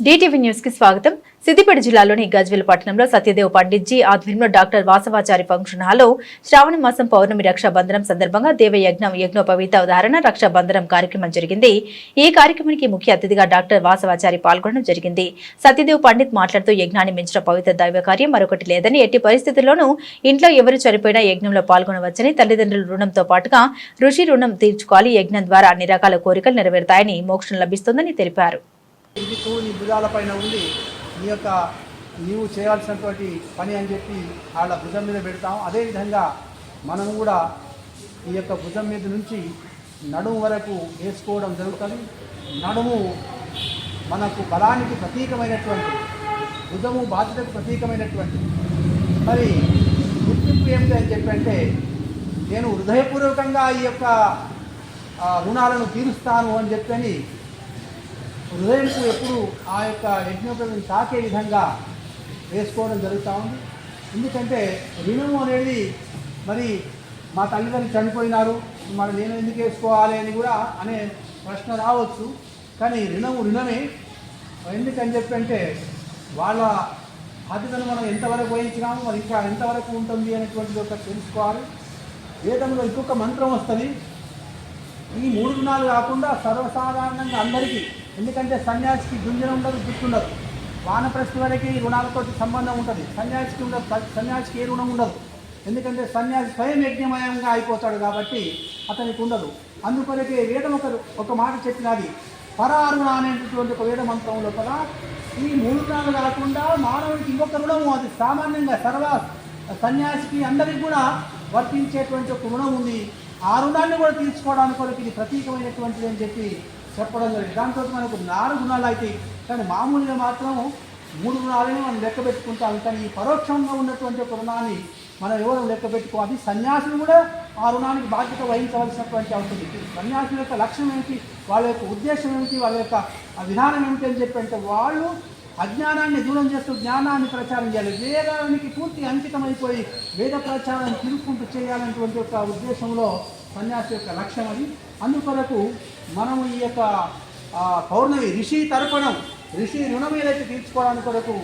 DTV న్యూస్కి స్వాగతం. సిద్దిపేట జిల్లాలోని గజ్వేల్ పట్టణంలో సత్యదేవ్ పండిట్జీ ఆధ్వర్యంలో డాక్టర్ వాసవాచారి ఫంక్షన్ హాల్లో శ్రావణ మాసం పౌర్ణమి రక్షాబంధనం సందర్భంగా దేవయజ్ఞం యజ్ఞోపవీత ఉదాహరణ రక్షాబంధనం కార్యక్రమం జరిగింది. ఈ కార్యక్రమానికి ముఖ్య అతిథిగా డాక్టర్ వాసవాచారి పాల్గొనడం జరిగింది. సత్యదేవ్ పండిత్ మాట్లాడుతూ యజ్ఞాన్ని మించిన పవిత్ర దైవ కార్యం మరొకటి లేదని ఎట్టి పరిస్థితుల్లోనూ ఇంట్లో ఎవరు చనిపోయినా యజ్ఞంలో పాల్గొనవచ్చని తల్లిదండ్రుల రుణంతో పాటుగా ఋషి రుణం తీర్చుకోవాలి యజ్ఞం ద్వారా అన్ని రకాల కోరికలు నెరవేరుతాయని మోక్షం లభిస్తుందని తెలిపారు. ఇది తూ నీ భుజాల పైన ఉంది నీ యొక్క నీవు చేయాల్సినటువంటి పని అని చెప్పి వాళ్ళ భుజం మీద పెడతాం. అదేవిధంగా మనం కూడా ఈ యొక్క భుజం మీద నుంచి నడుము వరకు వేసుకోవడం జరుగుతుంది. నడుము మనకు బలానికి ప్రతీకమైనటువంటి భుజము బాధ్యతకు ప్రతీకమైనటువంటి. మరి గుర్తింపు ఏమిటి అని చెప్పంటే నేను హృదయపూర్వకంగా ఈ యొక్క రుణాలను తీరుస్తాను అని చెప్పని హృదయంకు ఎప్పుడు ఆ యొక్క యజ్ఞోపేతం తాకే విధంగా వేసుకోవడం జరుగుతూ ఉంది. ఎందుకంటే రుణము అనేది మరి మా తల్లిదండ్రులు చనిపోయినారు మరి నేను ఎందుకు వేసుకోవాలి అని కూడా అనే ప్రశ్న రావచ్చు. కానీ రుణము రుణమే. ఎందుకని చెప్పి అంటే వాళ్ళ బాధ్యతను మనం ఎంతవరకు వహించినాము మరి ఇంకా ఎంతవరకు ఉంటుంది అనేటువంటిది ఒక తెలుసుకోవాలి. వేదంలో ఇంకొక మంత్రం వస్తుంది. ఈ మూడు రుణాలు కాకుండా సర్వసాధారణంగా అందరికీ ఎందుకంటే సన్యాసికి గుంజన ఉండదు గుర్తుండదు ఉండదు. వానప్రస్థి వరకు రుణాలతో సంబంధం ఉంటుంది. సన్యాసికి ఉండదు సన్యాసికి ఏ రుణం ఉండదు. ఎందుకంటే సన్యాసి స్వయం యజ్ఞమయంగా అయిపోతాడు కాబట్టి అతనికి ఉండదు. అందుకొరకే వేదం ఒక ఒక మాట చెప్పినది పరారుణ అనేటటువంటి ఒక వేద మంత్రం లోపల ఈ మూడు గుణాలు కాకుండా మానవుడికి ఇంకొక రుణము అది సామాన్యంగా సర్వ సన్యాసికి అందరికి కూడా వర్తించేటువంటి ఒక రుణం ఉంది. ఆ రుణాన్ని కూడా తీర్చుకోవడానికి ఇది ప్రతీకమైనటువంటిది అని చెప్పి చెప్పడం జరిగింది. దాంతో మనకు నాలుగు గుణాలు అయితే కానీ మామూలుగా మాత్రం మూడు గుణాలని మనం లెక్క పెట్టుకుంటాం. కానీ ఈ పరోక్షంగా ఉన్నటువంటి ఒక రుణాన్ని మనం ఎవరు లెక్క పెట్టుకోవాలి సన్యాసులు కూడా ఆ రుణానికి బాధ్యత వహించవలసినటువంటి అవుతుంది సన్యాసుల యొక్క లక్ష్యం ఏమిటి? వాళ్ళ యొక్క ఉద్దేశం ఏమిటి? వాళ్ళ యొక్క విధానం ఏమిటి అని చెప్పి అంటే వాళ్ళు అజ్ఞానాన్ని దూరం చేస్తూ జ్ఞానాన్ని ప్రచారం చేయాలి. వేదానికి పూర్తి అంకితమైపోయి వేద ప్రచారం తిరుక్కుంటూ చేయాలనేటువంటి ఒక ఉద్దేశంలో సన్యాసి యొక్క లక్ష్యం అది. అందుకొరకు మనము ఈ యొక్క పౌర్ణమి ఋషి తర్పణం ఋషి రుణం ఏదైతే తీర్చుకోవడానికి కొరకు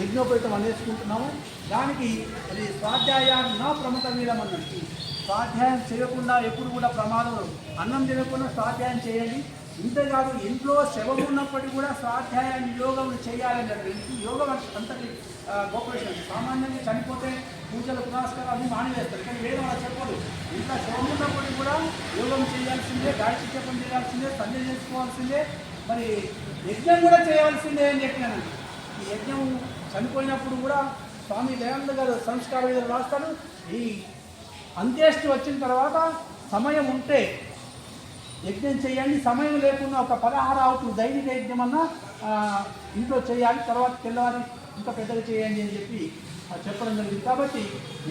యజ్ఞోపేతం అనేసుకుంటున్నాము దానికి అది స్వాధ్యాయాన్ని నా ప్రముఖ మీద అన్నట్టు. స్వాధ్యాయం చేయకుండా ఎప్పుడు కూడా ప్రమాదం అన్నం తినకుండా స్వాధ్యాయం చేయండి. ఇంతేకాదు ఇంట్లో శవం ఉన్నప్పటికీ కూడా స్వాధ్యాయాన్ని యోగములు చేయాలని యోగం అంటే అంతటి ఆ, గొప్ప విషయం సామాన్యంగా చనిపోతే పూజలు పురస్కారాలు మానివేస్తారు కానీ వేరే వాళ్ళు చెప్పదు ఇంకా శవం ఉన్నప్పటికీ కూడా యోగం చేయాల్సిందే గాయత్రి జపం చేయాల్సిందే సంధ్య చేసుకోవాల్సిందే. మరి యజ్ఞం కూడా చేయాల్సిందే అని చెప్పినాను. ఈ యజ్ఞం చనిపోయినప్పుడు కూడా స్వామి దయానంద గారు సంస్కార విధులు రాస్తాడు ఈ అంత్యేష్టి వచ్చిన తర్వాత సమయం ఉంటే యజ్ఞం చేయండి సమయం లేకుండా ఒక పదహారు ఆవుతులు దైనిక యజ్ఞం అన్నా ఇంట్లో చేయాలి తర్వాత తెల్లవారి ఇంకా పెద్దలు చేయండి అని చెప్పి చెప్పడం జరిగింది. కాబట్టి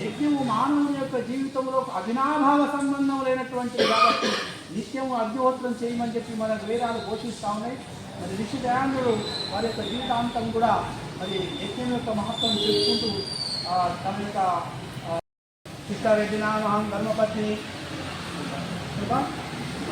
యజ్ఞము మానవుని యొక్క జీవితంలో అభినాభావ సంబంధం లేనటువంటిది కాబట్టి నిత్యము అగ్నిహోత్రం చేయమని చెప్పి మన వేదాలు ఘోషిస్తూ ఉన్నాయి. మరి ఋషి దయానందుడు వారి యొక్క జీవితాంతం కూడా మరి యజ్ఞం యొక్క మహత్వం చెప్పుకుంటూ తమ యొక్క కృష్ణారెడ్డి నామహం ధర్మపత్ని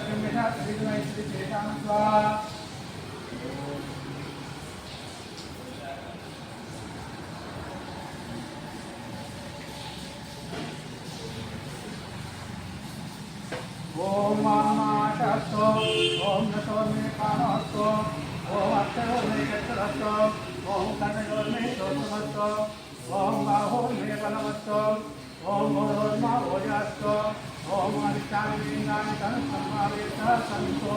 స్వాహ ఓం సత్యమిషాత్రిమై శ్రీ చేతాన స్వాహ ఓం మామాశస్తో ఓం నతో మే కామస్తో ఓం రస్తో ఓం కన్నయోర్మే దోషమస్తో ఓం బాహోర్మే బలమస్తో ఓం మోరోర్మా ఓజాస్తో ఓం అధిష్టానంగాని తను సమావేశ సంతో